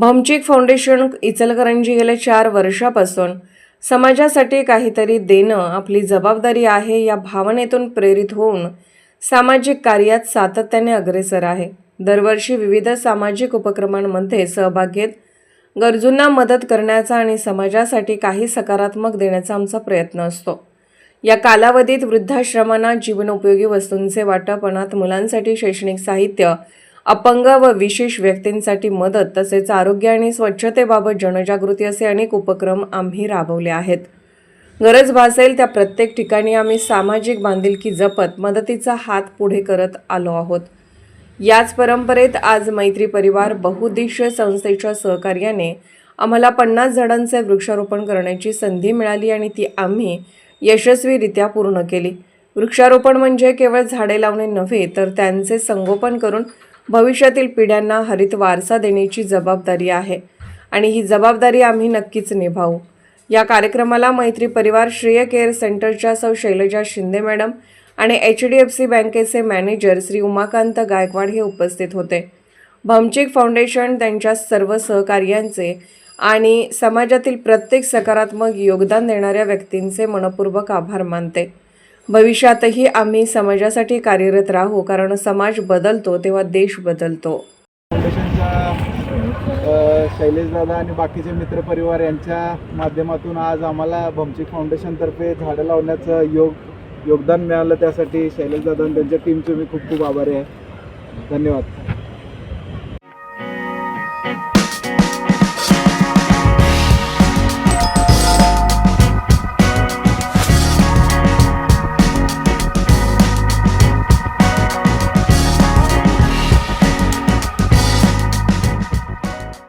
भमचिक foundation Ichalkaranji गेल्या चार वर्षापासून समाजासाठी काहीतरी देणं आपली जबाबदारी आहे या भावनेतून प्रेरित होऊन सामाजिक कार्यात सातत्याने अग्रेसर आहे. दरवर्षी विविध सामाजिक उपक्रमांमध्ये सहभाग घेत गरजूंना मदत करण्याचा आणि समाजासाठी काही सकारात्मक देण्याचा आमचा प्रयत्न असतो. या कालावधीत वृद्धाश्रमांना जीवनोपयोगी वस्तूंचे वाटप अनाथ मुलांसाठी शैक्षणिक साहित्य अपंग व विशेष व्यक्तींसाठी मदत तसेच आरोग्य आणि स्वच्छतेबाबत जनजागृती असे अनेक उपक्रम आम्ही राबवले आहेत. गरज भासेल त्या प्रत्येक ठिकाणी आम्ही सामाजिक बांधिलकी जपत मदतीचा हात पुढे करत आलो आहोत. याच परंपरेत आज मैत्री परिवार बहुद्देशीय संस्थेच्या सहकार्याने आम्हाला पन्नास झाडांचे वृक्षारोपण करण्याची संधी मिळाली आणि ती आम्ही यशस्वीरित्या पूर्ण केली. वृक्षारोपण म्हणजे केवळ झाडे लावणे नव्हे तर त्यांचे संगोपन करून भविष्यातील पिढ्यांना हरित वारसा देण्याची जबाबदारी आहे. आणि ही जबाबदारी आम्ही नक्कीच निभावू. या कार्यक्रमाला मैत्री परिवार श्रेय केअर सेंटरच्या सौ शैलजा शिंदे मॅडम आणि एच डी एफ सी बँकेचे मॅनेजर श्री उमाकांत गायकवाड हे उपस्थित होते. भमचिक फाउंडेशन त्यांच्या सर्व सहकार्यांचे आणि समाजातील प्रत्येक सकारात्मक योगदान देणाऱ्या व्यक्तींचे मनपूर्वक आभार मानते. भविष्यातही आम्ही समाजासाठी कार्यरत राहू कारण समाज बदलतो तेव्हा देश बदलतो. फाउंडेशनच्या शैलेश दादा आणि बाकीचे मित्रपरिवार यांच्या माध्यमातून आज आम्हाला भमचिक फाउंडेशनतर्फे झाडं लावण्याचं योग योगदान मिळालं. त्यासाठी शैलेश दादा आणि त्यांच्या टीमचे मी खूप खूप आभारी आहे. धन्यवाद.